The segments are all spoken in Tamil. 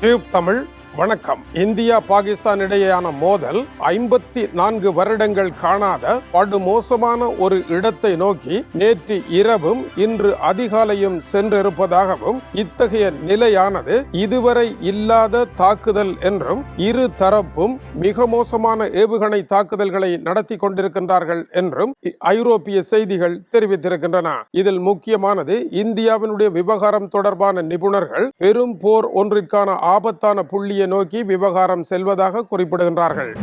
டியூப் தமிழ் வணக்கம். இந்தியா பாகிஸ்தான் இடையேயான மோதல் ஐம்பத்தி நான்கு வருடங்கள் காணாத படுமோசமான ஒரு இடத்தை நோக்கி நேற்று இரவும் இன்று அதிகாலையும் சென்றிருப்பதாகவும் இத்தகைய நிலையானது இதுவரை இல்லாத தாக்குதல் என்றும் இரு தரப்பும் மிக மோசமான ஏவுகணை தாக்குதல்களை நடத்தி கொண்டிருக்கின்றார்கள் என்றும் ஐரோப்பிய செய்திகள் தெரிவித்திருக்கின்றன. இதில் முக்கியமானது இந்தியாவினுடைய விவகாரம் தொடர்பான நிபுணர்கள் பெரும் போர் ஒன்றிற்கான ஆபத்தான புள்ளி நோக்கி விவகாரம் செல்வதாக குறிப்பிடுகின்றார்கள்.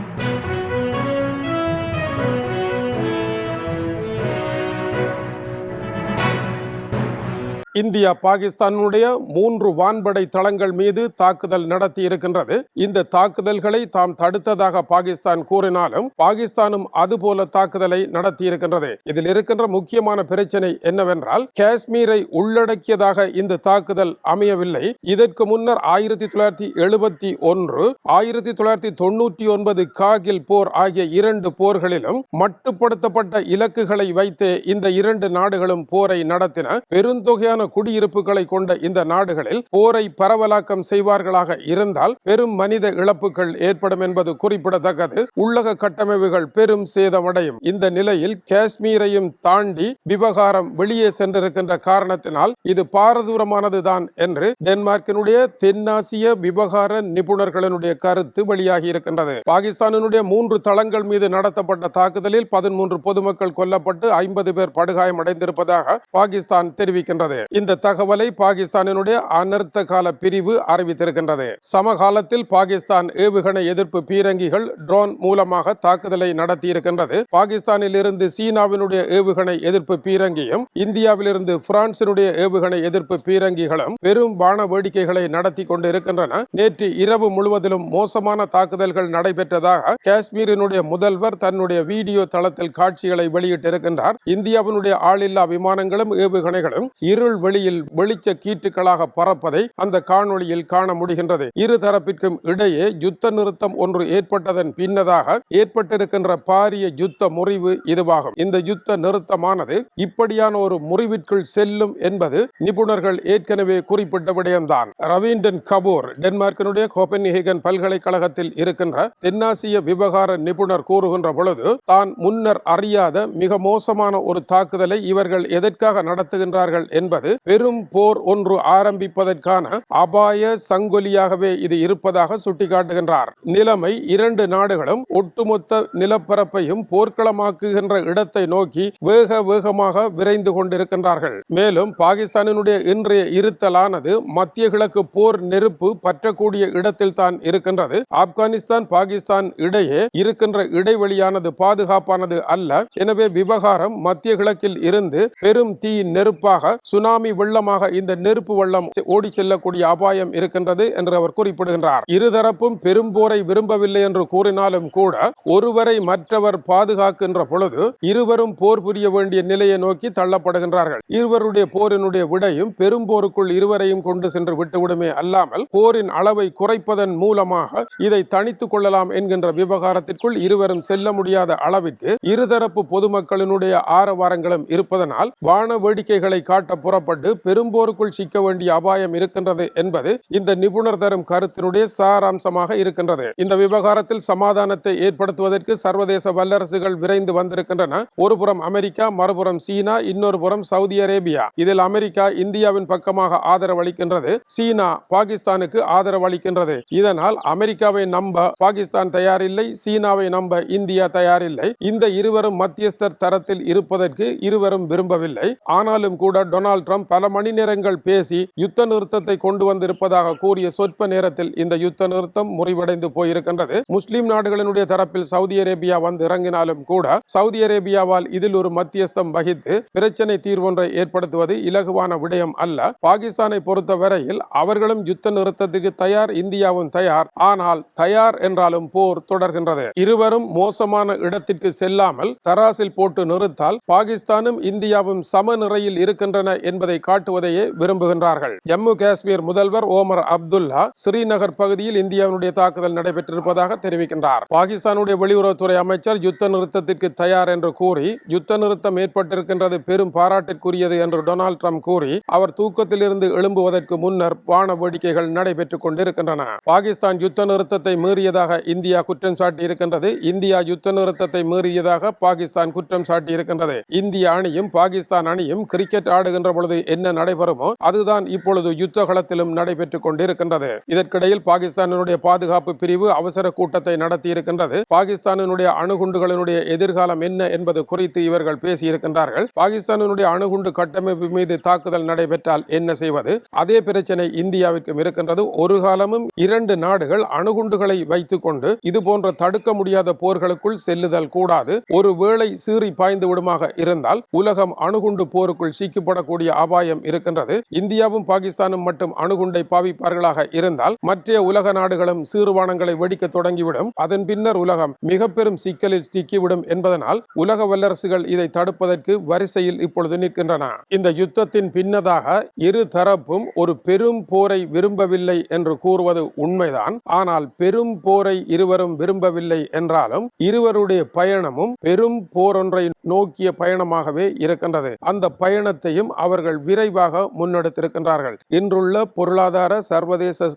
இந்தியா பாகிஸ்தானுடைய மூன்று வான்படை தளங்கள் மீது தாக்குதல் நடத்தி இருக்கின்றது இந்த தாக்குதல்களை தாம் தடுத்ததாக பாகிஸ்தான் கூறினாலும் பாகிஸ்தானும் அதுபோல தாக்குதலை நடத்தி இருக்கின்றது இதில் இருக்கின்ற முக்கியமான பிரச்சனை என்னவென்றால் காஷ்மீரை உள்ளடக்கியதாக இந்த தாக்குதல் அமையவில்லை. இதற்கு முன்னர் ஆயிரத்தி தொள்ளாயிரத்தி எழுபத்தி ஒன்று ஆயிரத்தி தொள்ளாயிரத்தி தொண்ணூற்றி ஒன்பது காகில் போர் ஆகிய இரண்டு போர்களிலும் மட்டுப்படுத்தப்பட்ட இலக்குகளை வைத்தே இந்த இரண்டு நாடுகளும் போரை நடத்தின. பெருந்தொகையான குடியிருப்புகளை கொண்ட இந்த நாடுகளில் போரை பரவலாக்கம் செய்வார்களாக இருந்தால் பெரும் மனித இழப்புகள் ஏற்படும் என்பது குறிப்பிடத்தக்கது. உள்ளக கட்டமைப்புகள் பெரும் சேதமடையும். இந்த நிலையில் காஷ்மீரையும் தாண்டி விவகாரம் வெளியே சென்றிருக்கின்ற காரணத்தினால் இது பாரதூரமானதுதான் என்று டென்மார்க்கினுடைய தென்னாசிய விவகார நிபுணர்களினுடைய கருத்து வெளியாகி இருக்கின்றது. பாகிஸ்தானினுடைய மூன்று தளங்கள் மீது நடத்தப்பட்ட தாக்குதலில் பதிமூன்று பொதுமக்கள் கொல்லப்பட்டு ஐம்பது பேர் படுகாயம் அடைந்திருப்பதாக பாகிஸ்தான் தெரிவிக்கின்றது. இந்த தகவலை பாகிஸ்தானினுடைய அனர்த்த கால பிரிவு அறிவித்திருக்கின்றது. சமகாலத்தில் பாகிஸ்தான் ஏவுகணை எதிர்ப்பு பீரங்கிகள் ட்ரோன் மூலமாக தாக்குதலை நடத்தியிருக்கின்றது. பாகிஸ்தானில் இருந்து சீனாவினுடைய ஏவுகணை எதிர்ப்பு பீரங்கியும் இந்தியாவிலிருந்து பிரான்சினுடைய ஏவுகணை எதிர்ப்பு பீரங்கிகளும் பெரும் வான வேடிக்கைகளை நடத்தி கொண்டு இருக்கின்றன நேற்று இரவு முழுவதிலும் மோசமான தாக்குதல்கள் நடைபெற்றதாக காஷ்மீரினுடைய முதல்வர் தன்னுடைய வீடியோ தளத்தில் காட்சிகளை வெளியிட்டிருக்கின்றார். இந்தியாவினுடைய ஆளில்லா விமானங்களும் ஏவுகணைகளும் இருள் வெளியில் வெளிச்ச கீற்றுக்களாக பறப்பதை அந்த காணொளியில் காண முடிகின்றது. இரு தரப்பிற்கும் இடையே யுத்த நிறுத்தம் ஒன்று ஏற்பட்டதன் பின்னதாக ஏற்பட்டிருக்கின்ற பாரிய யுத்த முறிவு இதுவாகும். இந்த யுத்த நிறுத்தமானது இப்படியான ஒரு முறிவிற்குள் செல்லும் என்பது நிபுணர்கள் ஏற்கனவே குறிப்பிட்ட விடயம்தான். ரவீண்டன் கபூர் டென்மார்க்கினுடைய கோபன்ஹேகன் பல்கலைக்கழகத்தில் இருக்கின்ற தென்னாசிய விவகார நிபுணர் கூறுகின்ற பொழுது தான் முன்னர் அறியாத மிக மோசமான ஒரு தாக்குதலை இவர்கள் எதற்காக நடத்துகின்றார்கள் என்பது பெரும் போர் ஒன்று ஆரம்பிப்பதற்கான அபாய சங்கொலியாகவே இது இருப்பதாக சுட்டிக்காட்டுகின்றார். நிலைமை இரண்டு நாடுகளும் ஒட்டுமொத்த நிலப்பரப்பையும் போர்க்களமாக்குகின்ற இடத்தை நோக்கி வேக வேகமாக விரைந்து கொண்டிருக்கின்றார்கள். மேலும் பாகிஸ்தானினுடைய இன்றைய இருத்தலானது மத்திய கிழக்கு போர் நெருப்பு பற்றக்கூடிய இடத்தில் தான் இருக்கின்றது. ஆப்கானிஸ்தான் பாகிஸ்தான் இடையே இருக்கின்ற இடைவெளியானது பாதுகாப்பானது அல்ல. எனவே விவகாரம் மத்திய கிழக்கில் இருந்து பெரும் தீ நெருப்பாக சுனாமி வெள்ளமாக இந்த நெருப்பு வெள்ளம் ஓடி செல்லக்கூடிய அபாயம் இருக்கின்றது என்று அவர் குறிப்பிடுகின்றார். இருதரப்பும் பெரும் போரை விரும்பவில்லை என்று கூறினாலும் கூட ஒருவரை மற்றவர் பாதுகாக்கின்ற பொழுது இருவரும் போர் புரிய வேண்டிய நிலையை நோக்கி தள்ளப்படுகின்றார்கள். இருவருடைய போரினுடைய விடையும் பெரும் போருக்குள் இருவரையும் கொண்டு சென்று விட்டுவிடுமே அல்லாமல் போரின் அளவை குறைப்பதன் மூலமாக இதை தணித்துக் கொள்ளலாம் என்கின்ற விவகாரத்திற்குள் இருவரும் செல்ல முடியாத அளவிற்கு இருதரப்பு பொதுமக்களினுடைய ஆரவாரங்களும் இருப்பதனால் வான வேடிக்கைகளை காட்ட புறப்பட்டு பெரும்போருக்குள் சிக்க வேண்டிய அபாயம் இருக்கின்றது என்பது இந்த நிபுணர் தரும் கருத்தினுடைய சாராம்சமாக இருக்கின்றது. இந்த விவகாரத்தில் சமாதானத்தை ஏற்படுத்துவதற்கு சர்வதேச வல்லரசுகள் விரைந்து வந்திருக்கின்றன. ஒருபுறம் அமெரிக்கா மறுபுறம் சீனா இன்னொரு புறம் சவுதி அரேபியா. இதில் அமெரிக்கா இந்தியாவின் பக்கமாக ஆதரவு அளிக்கின்றது சீனா பாகிஸ்தானுக்கு ஆதரவு அளிக்கின்றது இதனால் அமெரிக்காவை நம்ப பாகிஸ்தான் தயாரில்லை சீனாவை நம்ப இந்தியா தயாரில்லை. இந்த இருவரும் மத்தியஸ்தர் தரத்தில் இருப்பதற்கு இருவரும் விரும்பவில்லை. ஆனாலும் கூட டொனால்ட் ட்ரம்ப் பல மணி நேரங்கள் பேசி யுத்த நிறுத்தத்தை கொண்டு வந்திருப்பதாக கூறிய சொற்ப நேரத்தில் இந்த யுத்த நிறுத்தம் முறிவடைந்து போயிருக்கின்றது. முஸ்லிம் நாடுகளினுடைய தரப்பில் சவுதி அரேபியா வந்து இறங்கினாலும் கூட சவுதி அரேபியாவால் இதில் ஒரு மத்தியஸ்தம் வகித்து பிரச்சனை தீர்வொன்றை ஏற்படுத்துவது இலகுவான விடயம் அல்ல. பாகிஸ்தானை பொறுத்த வரையில் அவர்களும் யுத்த நிறுத்தத்துக்கு தயார் இந்தியாவும் தயார். ஆனால் தயார் என்றாலும் போர் தொடர்கின்றது. இருவரும் மோசமான இடத்திற்கு செல்லாமல் தராசில் போட்டு நிறுத்தால் பாகிஸ்தானும் இந்தியாவும் சம நிறையில் இருக்கின்றன என்பது என்பதை காட்டுவதையே விரும்புகின்றார்கள். ஜம்மு காஷ்மீர் முதல்வர் ஓமர் அப்துல்லா ஸ்ரீநகர் பகுதியில் இந்தியாவினுடைய தாக்குதல் நடைபெற்றிருப்பதாக தெரிவிக்கின்றார். பாகிஸ்தானுடைய வெளியுறவுத்துறை அமைச்சர் யுத்த நிறுத்தத்திற்கு தயார் என்று கூறி யுத்த நிறுத்தம் ஏற்பட்டிருக்கின்றது பெரும் பாராட்டிற்குரியது என்று டொனால்டு ட்ரம்ப் கூறி அவர் தூக்கத்திலிருந்து எழும்புவதற்கு முன்னர் வான வேடிக்கைகள் நடைபெற்றுக் கொண்டிருக்கின்றன. பாகிஸ்தான் யுத்த நிறுத்தத்தை மீறியதாக இந்தியா குற்றம் சாட்டி இருக்கின்றது இந்தியா யுத்த நிறுத்தத்தை மீறியதாக பாகிஸ்தான் குற்றம் சாட்டியிருக்கின்றது. இந்திய அணியும் பாகிஸ்தான் அணியும் கிரிக்கெட் ஆடுகின்ற பொழுது என்ன நடைபெறுமோ அதுதான் இப்பொழுது யுத்த களத்திலும் நடைபெற்றுக் கொண்டிருக்கின்றது. இதற்கிடையில் பாகிஸ்தானினுடைய பாதுகாப்பு பிரிவு அவசர கூட்டத்தை நடத்தி இருக்கின்றது பாகிஸ்தானினுடைய அணுகுண்டுகளினுடைய எதிர்காலம் என்ன என்பது குறித்து இவர்கள் பேசியிருக்கின்றார்கள். பாகிஸ்தானினுடைய அணுகுண்டு கட்டமைப்பு மீது தாக்குதல் நடைபெற்றால் என்ன செய்வது? அதே பிரச்சனை இந்தியாவிற்கும் இருக்கின்றது. ஒரு காலமும் இரண்டு நாடுகள் அணுகுண்டுகளை வைத்துக் கொண்டு இது போன்ற தடுக்க முடியாத போர்களுக்குள் செல்லுதல் கூடாது. ஒருவேளை சீறி பாய்ந்து விடுமாக இருந்தால் உலகம் அணுகுண்டு போருக்குள் சிக்கப்படக்கூடிய அபாயம் இருக்கின்றது. இந்தியாவும் பாகிஸ்தானும் மட்டும் அணுகுண்டை பாவிப்பார்களாக இருந்தால் மற்ற உலக நாடுகளும் சீர்வானங்களை வெடிக்க தொடங்கிவிடும். அதன் பின்னர் உலகம் மிக பெரும் சிக்கலில் சிக்கிவிடும் என்பதனால் உலக வல்லரசுகள் இதை தடுப்பதற்கு வரிசையில் இப்பொழுது நிற்கின்றன. இந்த யுத்தத்தின் பின்னதாக இரு தரப்பும் ஒரு பெரும் போரை விரும்பவில்லை என்று கூறுவது உண்மைதான். ஆனால் பெரும் போரை இருவரும் விரும்பவில்லை என்றாலும் இருவருடைய பயணமும் பெரும் போரொன்றை நோக்கிய பயணமாகவே இருக்கின்றது. அந்த பயணத்தையும் அவர்கள் விரைவாக முன்னெடுத்திருக்கின்றார்கள். இன்றுள்ள பொருளாதார சர்வதேச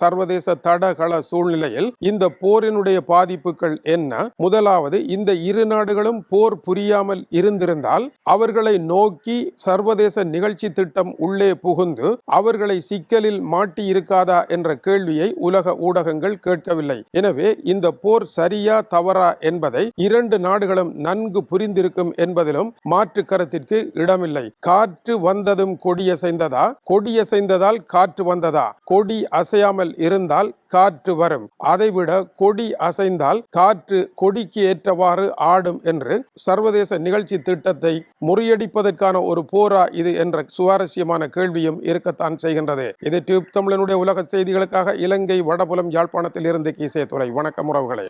சர்வதேச தடகள சூழ்நிலையில் இந்த போரினுடைய பாதிப்புகள் என்ன? முதலாவது இந்த இரு நாடுகளும் போர் புரியாமல் இருந்திருந்தால் அவர்களை நோக்கி சர்வதேச நிகழ்ச்சி திட்டம் உள்ளே புகுந்து அவர்களை சிக்கலில் மாட்டி இருக்காதா என்ற கேள்வியை உலக ஊடகங்கள் கேட்கவில்லை. எனவே இந்த போர் சரியா தவறா என்பதை இரண்டு நாடுகளும் நன்கு புரிந்திருக்கும் என்பதிலும் மாற்று கருத்திற்கு இடமில்லை. காற்று வந்த வந்ததும் கொடியசைந்ததா கொடியசைந்ததால் காற்று வந்ததா? கொடி அசையாமல் இருந்தால் காற்று வரும். அதைவிட கொடி அசைந்தால் காற்று கொடிக்கு ஏற்றவாறு ஆடும் என்று சர்வதேச நிகழ்ச்சி திட்டத்தை முறியடிப்பதற்கான ஒரு போரா இது என்ற சுவாரஸ்யமான கேள்வியும் இருக்கத்தான் செய்கின்றது. இது டியூப் தமிழனுடைய உலக செய்திகளுக்காக இலங்கை வடபுலம் யாழ்ப்பாணத்தில் இருந்து கீசே துறை வணக்கம் உறவுகளே.